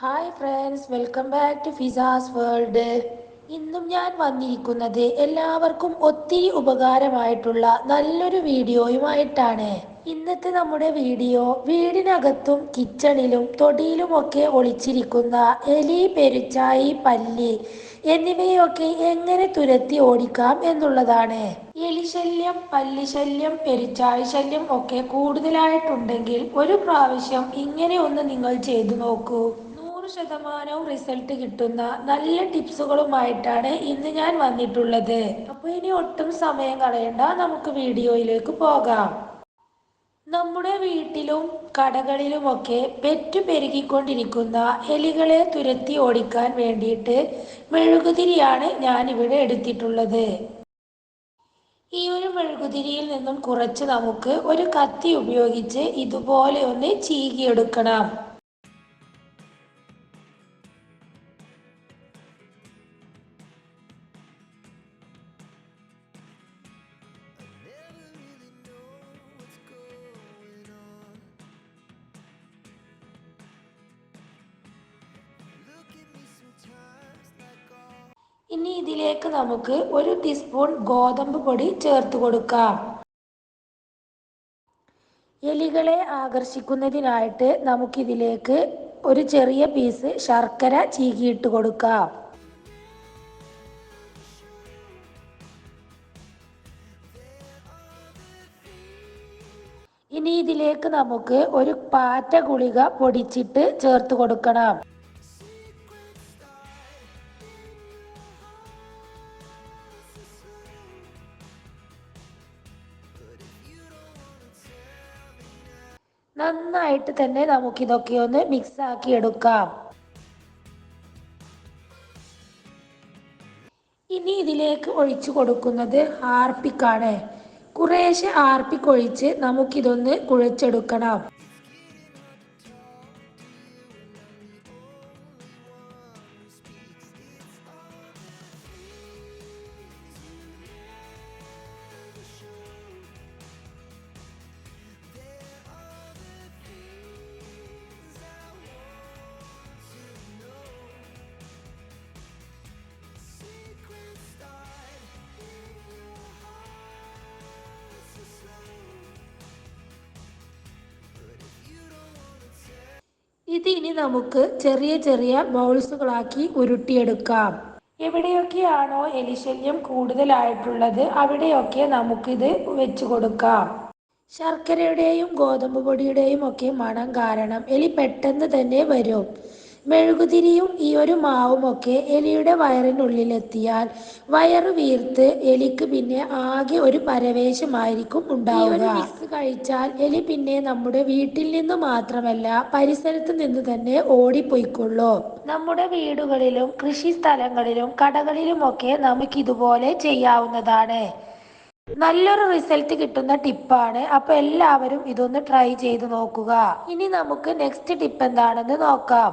Hi friends welcome back to ഫിസാസ് world ഇന്നും ഞാൻ വന്നിരിക്കുന്നത് എല്ലാവർക്കും ഒത്തിരി ഉപകാരമായിട്ടുള്ള നല്ലൊരു വീഡിയോയുമായിട്ടാണ്. ഇന്നത്തെ നമ്മുടെ വീഡിയോ വീടിനകത്തും കിച്ചണിലും തൊടിയിലുമൊക്കെ ഒളിച്ചിരിക്കുന്ന എലി പെരുച്ചായി പല്ലി എന്നിവയൊക്കെ എങ്ങനെ തുരത്തി ഓടിക്കാം എന്നുള്ളതാണ്. എലിശല്യം പല്ലിശല്യം പെരുച്ചാഴി ശല്യം ഒക്കെ കൂടുതലായിട്ടുണ്ടെങ്കിൽ ഒരു പ്രാവശ്യം ഇങ്ങനെ ഒന്ന് നിങ്ങൾ ചെയ്തു നോക്കൂ. നൂറ് ശതമാനവും റിസൾട്ട് കിട്ടുന്ന നല്ല ടിപ്സുകളുമായിട്ടാണ് ഇന്ന് ഞാൻ വന്നിട്ടുള്ളത്. അപ്പോൾ ഇനി ഒട്ടും സമയം കളയണ്ട. നമുക്ക് വീഡിയോയിലേക്ക് പോകാം. നമ്മുടെ വീട്ടിലും കടകളിലുമൊക്കെ പെറ്റു പെരുകിക്കൊണ്ടിരിക്കുന്ന എലികളെ തുരത്തി ഓടിക്കാൻ വേണ്ടിയിട്ട് മെഴുകുതിരിയാണ് ഞാൻ ഇവിടെ എടുത്തിട്ടുള്ളത്. ഈ ഒരു മെഴുകുതിരിയിൽ നിന്നും കുറച്ച് നമുക്ക് ഒരു കത്തി ഉപയോഗിച്ച് ഇതുപോലെ ഒന്ന് ചീകിയെടുക്കണം. ഇനി ഇതിലേക്ക് നമുക്ക് ഒരു ടീസ്പൂൺ ഗോതമ്പ് പൊടി ചേർത്ത് കൊടുക്കാം. എലികളെ ആകർഷിക്കുന്നതിനായിട്ട് നമുക്കിതിലേക്ക് ഒരു ചെറിയ പീസ് ശർക്കര ചീകിയിട്ട് കൊടുക്കാം. ഇനി ഇതിലേക്ക് നമുക്ക് ഒരു പാറ്റ ഗുളിക പൊടിച്ചിട്ട് ചേർത്ത് കൊടുക്കണം. നന്നായിട്ട് തന്നെ നമുക്കിതൊക്കെ ഒന്ന് മിക്സ് ആക്കി എടുക്കാം. ഇനി ഇതിലേക്ക് ഒഴിച്ചു കൊടുക്കുന്നത് ഹാർപ്പിക്കാണ്. കുറേശ്ശെ ആർപ്പിക്കൊഴിച്ച് നമുക്കിതൊന്ന് കുഴച്ചെടുക്കണം. ഇത് ഇനി നമുക്ക് ചെറിയ ചെറിയ ബൗൾസുകളാക്കി ഉരുട്ടിയെടുക്കാം. എവിടെയൊക്കെയാണോ എലിശല്യം കൂടുതലായിട്ടുള്ളത് അവിടെയൊക്കെ നമുക്കിത് വെച്ച് കൊടുക്കാം ശർക്കരയുടെയും ഗോതമ്പ് പൊടിയുടെയും ഒക്കെ മണം കാരണം എലി പെട്ടെന്ന് തന്നെ വരും. മെഴുകുതിരിയും ഈ ഒരു മാവും ഒക്കെ എലിയുടെ വയറിനുള്ളിലെത്തിയാൽ വയറു വീർത്ത് എലിക്ക് പിന്നെ ആകെ ഒരു പരവേശമായിരിക്കും ഉണ്ടാവുക. മിക്സ് കഴിച്ചാൽ എലി പിന്നെ നമ്മുടെ വീട്ടിൽ നിന്ന് മാത്രമല്ല പരിസരത്ത് നിന്ന് തന്നെ ഓടിപ്പോയിക്കൊള്ളൂ. നമ്മുടെ വീടുകളിലും കൃഷി സ്ഥലങ്ങളിലും കടകളിലുമൊക്കെ നമുക്ക് ഇതുപോലെ ചെയ്യാവുന്നതാണ്. നല്ലൊരു റിസൾട്ട് കിട്ടുന്ന ടിപ്പാണ്. അപ്പൊ എല്ലാവരും ഇതൊന്ന് ട്രൈ ചെയ്ത് നോക്കുക. ഇനി നമുക്ക് നെക്സ്റ്റ് ടിപ്പ് എന്താണെന്ന് നോക്കാം.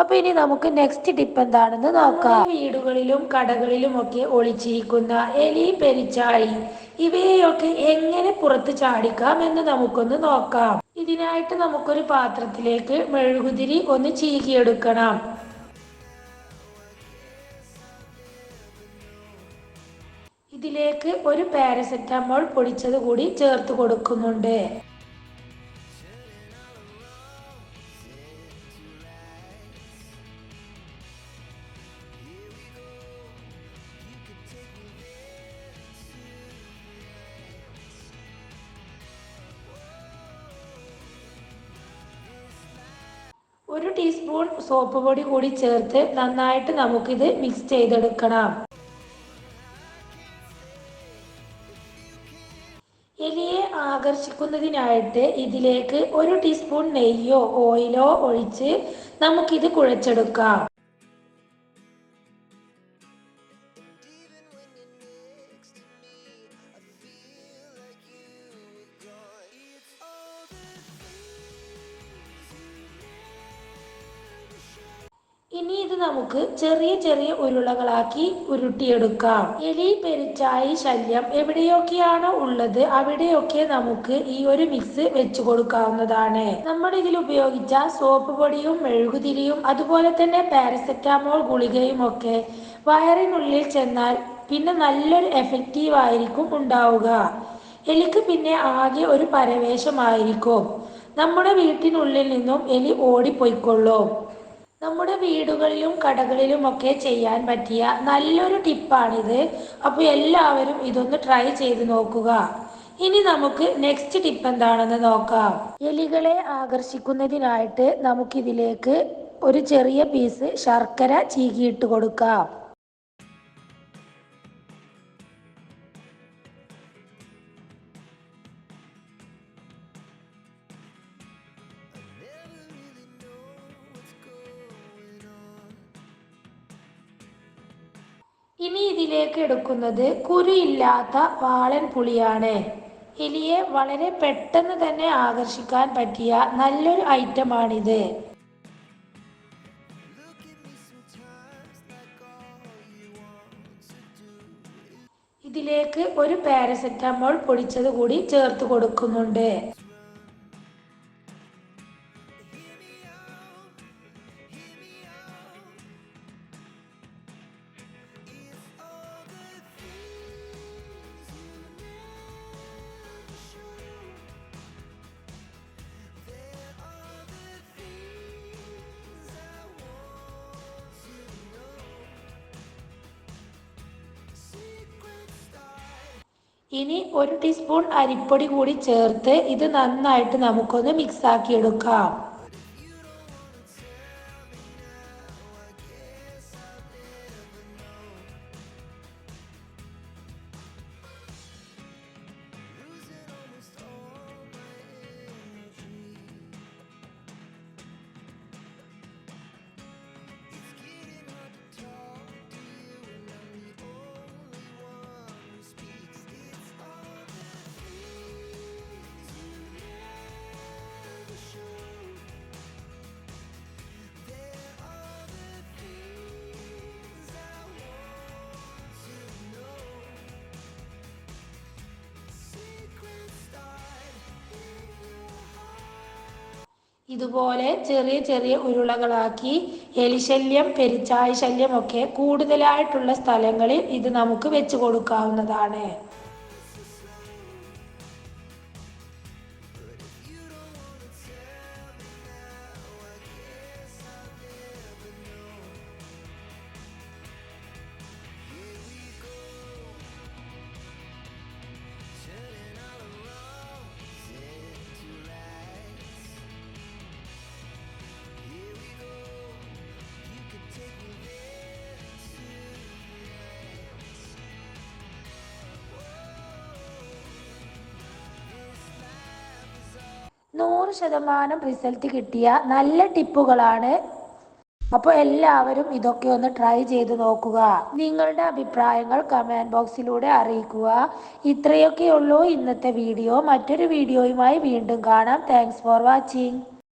അപ്പൊ ഇനി നമുക്ക് നെക്സ്റ്റ് ടിപ്പ് എന്താണെന്ന് നോക്കാം. വീടുകളിലും കടകളിലും ഒക്കെ ഒളിച്ചിരിക്കുന്ന എലി പെരിച്ചാഴി ഇവയെയൊക്കെ എങ്ങനെ പുറത്ത് ചാടിക്കാം എന്ന് നമുക്കൊന്ന് നോക്കാം. ഇതിനായിട്ട് നമുക്കൊരു പാത്രത്തിലേക്ക് മെഴുകുതിരി ഒന്ന് ചീകിയെടുക്കണം. ഇതിലേക്ക് ഒരു പാരസെറ്റമോൾ പൊടിച്ചത് കൂടി ചേർത്ത് കൊടുക്കുന്നുണ്ട്. ഒരു ടീസ്പൂൺ സോപ്പ് പൊടി കൂടി ചേർത്ത് നന്നായിട്ട് നമുക്കിത് മിക്സ് ചെയ്തെടുക്കണം. എലിയെ ആകർഷിക്കുന്നതിനായിട്ട് ഇതിലേക്ക് ഒരു ടീസ്പൂൺ നെയ്യോ ഓയിലോ ഒഴിച്ച് നമുക്കിത് കുഴച്ചെടുക്കാം. ഇനി ഇത് നമുക്ക് ചെറിയ ചെറിയ ഉരുളകളാക്കി ഉരുട്ടിയെടുക്കാം. എലി പെരിച്ചായി ശല്യം എവിടെയൊക്കെയാണ് ഉള്ളത് അവിടെയൊക്കെ നമുക്ക് ഈ ഒരു മിക്സ് വെച്ചു കൊടുക്കാവുന്നതാണ്. നമ്മൾ ഇതിൽ ഉപയോഗിച്ച സോപ്പ് പൊടിയും മെഴുകുതിരിയും അതുപോലെ തന്നെ പാരസെറ്റാമോൾ ഗുളികയും ഒക്കെ വയറിനുള്ളിൽ ചെന്നാൽ പിന്നെ നല്ലൊരു എഫക്റ്റീവ് ആയിരിക്കും ഉണ്ടാവുക. എലിക്ക് പിന്നെ ആകെ ഒരു പരവേശമായിരിക്കും. നമ്മുടെ വീട്ടിനുള്ളിൽ നിന്നും എലി ഓടിപ്പോയിക്കൊള്ളും. നമ്മുടെ വീടുകളിലും കടകളിലും ഒക്കെ ചെയ്യാൻ പറ്റിയ നല്ലൊരു ടിപ്പാണിത്. അപ്പോൾ എല്ലാവരും ഇതൊന്ന് ട്രൈ ചെയ്ത് നോക്കുക. ഇനി നമുക്ക് നെക്സ്റ്റ് ടിപ്പ് എന്താണെന്ന് നോക്കാം. എലികളെ ആകർഷിക്കുന്നതിനായിട്ട് നമുക്കിതിലേക്ക് ഒരു ചെറിയ പീസ് ശർക്കര ചീകിയിട്ട് കൊടുക്കാം. ഇനി ഇതിലേക്ക് എടുക്കുന്നത് കുരുയില്ലാത്ത വാളൻ പുളിയാണ്. എലിയെ വളരെ പെട്ടെന്ന് തന്നെ ആകർഷിക്കാൻ പറ്റിയ നല്ലൊരു ഐറ്റമാണിത്. ഇതിലേക്ക് ഒരു പാരസെറ്റമോൾ പൊടിച്ചത് കൂടി ചേർത്ത് കൊടുക്കുന്നുണ്ട്. ഇനി ഒരു ടീസ്പൂൺ അരിപ്പൊടി കൂടി ചേർത്ത് ഇത് നന്നായിട്ട് നമുക്കൊന്ന് മിക്സ് എടുക്കാം ഇതുപോലെ ചെറിയ ചെറിയ ഉരുളകളാക്കി എലിശല്യം പെരിച്ചായ ശല്യം ഒക്കെ കൂടുതലായിട്ടുള്ള സ്ഥലങ്ങളിൽ ഇത് നമുക്ക് വെച്ച് കൊടുക്കാവുന്നതാണ്. നൂറ് ശതമാനം റിസൾട്ട് കിട്ടിയ നല്ല ടിപ്പുകളാണ്. അപ്പോൾ എല്ലാവരും ഇതൊക്കെ ഒന്ന് ട്രൈ ചെയ്ത് നോക്കുക. നിങ്ങളുടെ അഭിപ്രായങ്ങൾ കമന്റ് ബോക്സിലൂടെ അറിയിക്കുക. ഇത്രയൊക്കെയുള്ളൂ ഇന്നത്തെ വീഡിയോ മറ്റൊരു വീഡിയോയുമായി വീണ്ടും കാണാം. Thanks for watching